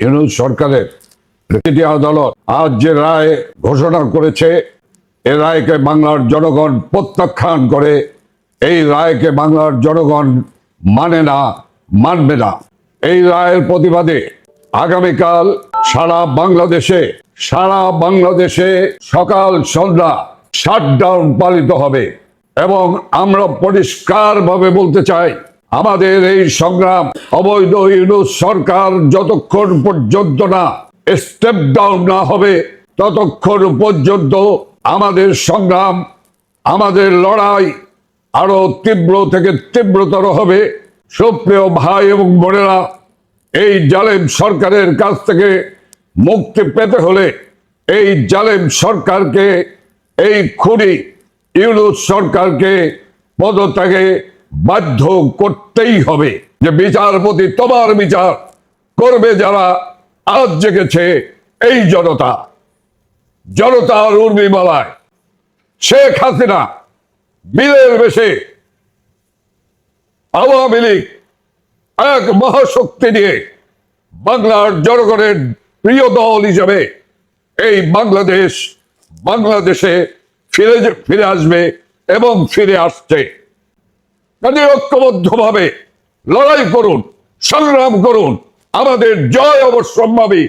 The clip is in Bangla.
ইউনুস সরকারের তৃতীয় আদালত আজ যে রায় ঘোষণা করেছে, এ রায়কে বাংলার জনগণ প্রত্যাখ্যান করে, এই রায়কে বাংলার জনগণ মানে না, মানবে না। এই রায়ের প্রতিবাদে আগামীকাল সারা বাংলাদেশে সারা বাংলাদেশে সকাল সন্ধ্যা শাটডাউন পালিত হবে। এবং আমরা পরিষ্কারভাবে বলতে চাই আমাদের এই সংগ্রাম অবৈধ ইউনুস সরকার যতক্ষণ পর্যন্ত না স্টেপ ডাউন না হবে, ততক্ষণ পর্যন্ত আমাদের সংগ্রাম, আমাদের লড়াই আরও তীব্র থেকে তীব্রতর হবে। সুপ্রিয় ভাই এবং বোনেরা, এই জালেম সরকারের কাছ থেকে মুক্তি পেতে হলে এই জালেম সরকারকে, এই খুনি ইউনুস সরকারকে, পদত্যাগে বাধ্য করতেই হবে যে বিচারপতি তোমার বিচার করবে যারা আজ জেগেছে এই জনতা। জনতার উর্মিমালায়। শেখ হাসিনা বীরের বেশে আওয়ামী লীগ এক মহাশক্তি নিয়ে বাংলার জনগণের প্রিয় দল হিসেবে এই বাংলাদেশ বাংলাদেশে ফিরে ফিরে আসবে এবং ফিরে আসছে। কাজে ঐক্যবদ্ধভাবে লড়াই করুন সংগ্রাম করুন আমাদের জয় অবশ্যম্ভাবী।